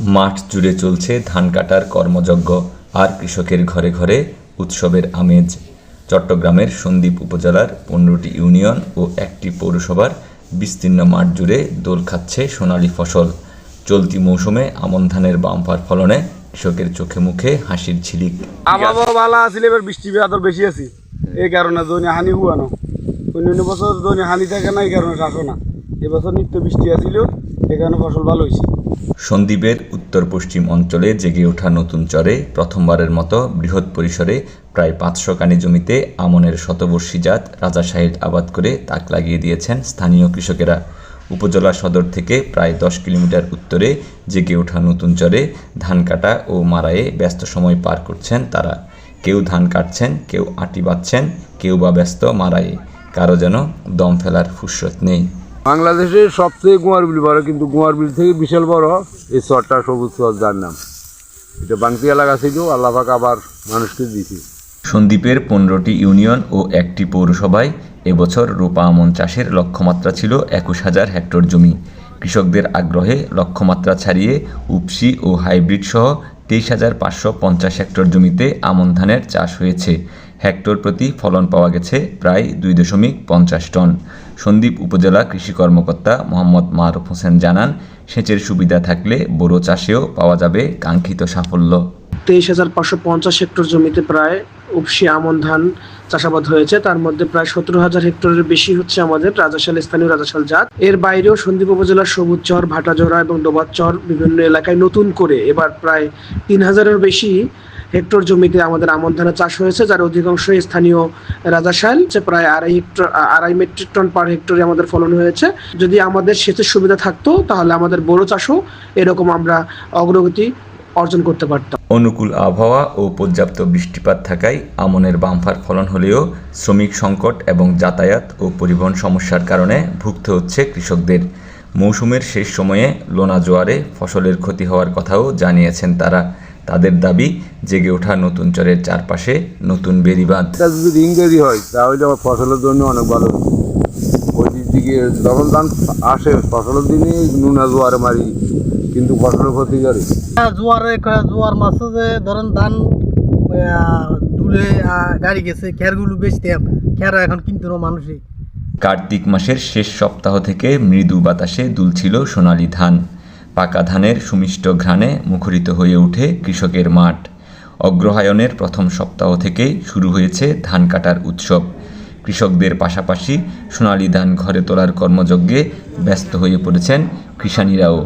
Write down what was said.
মাঠ জুড়ে চলছে ধান কাটার কর্মযজ্ঞ আর কৃষকের ঘরে ঘরে উৎসবের আমেজ। চট্টগ্রামের সন্দ্বীপ উপজেলার পনেরোটি ইউনিয়ন ও একটি পৌরসভার বিস্তীর্ণ মাঠ জুড়ে দোল খাচ্ছে সোনালী ফসল। চলতি মৌসুমে আমন ধানের বাম্পার ফলনে কৃষকের চোখে মুখে হাসির ভালো আছিল, এবার বৃষ্টি বেশি আছে। এই কারণে হানি হুয়ানো অন্যান্য বছর হানি থাকে না, এই কারণে এবছর নিত্য বৃষ্টি আছিল। কারণে ফসল ভালো হয়েছে। সন্দ্বীপের উত্তর পশ্চিম অঞ্চলে জেগে ওঠা নতুন চরে প্রথমবারের মতো বৃহৎ পরিসরে প্রায় পাঁচশো কানি জমিতে আমনের শতবর্ষী জাত রাজা সাহেব আবাদ করে তাক লাগিয়ে দিয়েছেন স্থানীয় কৃষকেরা। উপজেলা সদর থেকে প্রায় দশ কিলোমিটার উত্তরে জেগে ওঠা নতুন চরে ধান কাটা ও মারায়ে ব্যস্ত সময় পার করছেন তারা। কেউ ধান কাটছেন, কেউ আটি বাঁধছেন, কেউ বা ব্যস্ত মারায়ে। কারও যেন দম ফেলার ফুসরত নেই। বাংলাদেশের সবচেয়ে বিল বড়, কিন্তু বিল থেকে বিশাল বড় এই চরটা সবুজ চর যার নাম। এটা বাংতি এলাকা ছিল আল্লাহাক আবার মানুষকে দিয়েছে। সন্দ্বীপের পনেরোটি ইউনিয়ন ও একটি পৌরসভায় এবছর রোপা আমন চাষের লক্ষ্যমাত্রা ছিল একুশ হাজার হেক্টর জমি। কৃষকদের আগ্রহে লক্ষ্যমাত্রা ছাড়িয়ে উপসি ও হাইব্রিড সহ তেইশ হাজার পাঁচশো পঞ্চাশ হেক্টর জমিতে আমন ধানের চাষ হয়েছে। হেক্টর প্রতি ফলন পাওয়া গেছে প্রায় দুই দশমিক পঞ্চাশ টন। সন্দ্বীপ উপজেলা কৃষি কর্মকর্তা মোহাম্মদ মারুফ হোসেন জানান, সেচের সুবিধা থাকলে বোরো চাষেও পাওয়া যাবে কাঙ্ক্ষিত সাফল্য। তেইশ হাজার পাঁচশো পঞ্চাশ হেক্টর জমিতে প্রায় উপসি আমন ধান চাষাবাদ হয়েছে, তার মধ্যে প্রায় সতেরো হাজার হেক্টরের বেশি হচ্ছে আমাদের রাজাশাল, স্থানীয় রাজাশাল জাত। এর বাইরেও সন্দ্বীপ উপজেলার সবুজ চর, ভাটাজোড়া এবং ডোবার চর বিভিন্ন এলাকায় নতুন করে এবার প্রায় তিন হাজারের বেশি হেক্টর জমিতে আমাদের আমন ধানের চাষ হয়েছে, যার অধিকাংশ স্থানীয় রাজাশাল প্রায় আড়াই হেক্টর, আড়াই মেট্রিক টন পার হেক্টরে আমাদের ফলন হয়েছে। যদি আমাদের সেচের সুবিধা থাকতো, তাহলে আমাদের বড় চাষও এরকম আমরা অগ্রগতি অর্জন করতে পারতাম। অনুকূল আবহাওয়া ও পর্যাপ্ত বৃষ্টিপাত থাকায় আমনের বাম্পার ফলন হলেও শ্রমিক সংকট এবং যাতায়াত ও পরিবহন সমস্যার কারণে ভুগতে হচ্ছে কৃষকদের। মৌসুমের শেষ সময়ে লোনা জোয়ারে ফসলের ক্ষতি হওয়ার কথাও জানিয়েছেন তারা। তাদের দাবি জেগে ওঠা নতুন চরের চারপাশে নতুন বেড়িবাঁধ। যদি রিং দেরি হয় তাহলে আমার ফসলের জন্য অনেক ভালো। ওই দিক দিকে যখন ধান আসে ফসলের দিনে নুনা জোয়ারে মারি। কিন্তু ফসলের ক্ষতি করে। জোয়ারে জোয়ার মাসে যে ধরেন ধান দুলে গাড়ি গেছে খেরগুলো বেচতাম খের এখন কিনতে মানুষই কার্তিক মাসের শেষ সপ্তাহ থেকে মৃদু বাতাসে দুলছিল সোনালি ধান। পাকা ধানের সুমিষ্ট ঘ্রাণে মুখরিত হয়ে ওঠে কৃষকের মাঠ। অগ্রহায়ণের প্রথম সপ্তাহ থেকেই শুরু হয়েছে ধান কাটার উৎসব। কৃষকদের পাশাপাশি সোনালি ধান ঘরে তোলার কর্মযজ্ঞে ব্যস্ত হয়ে পড়েছেন কৃষানীরাও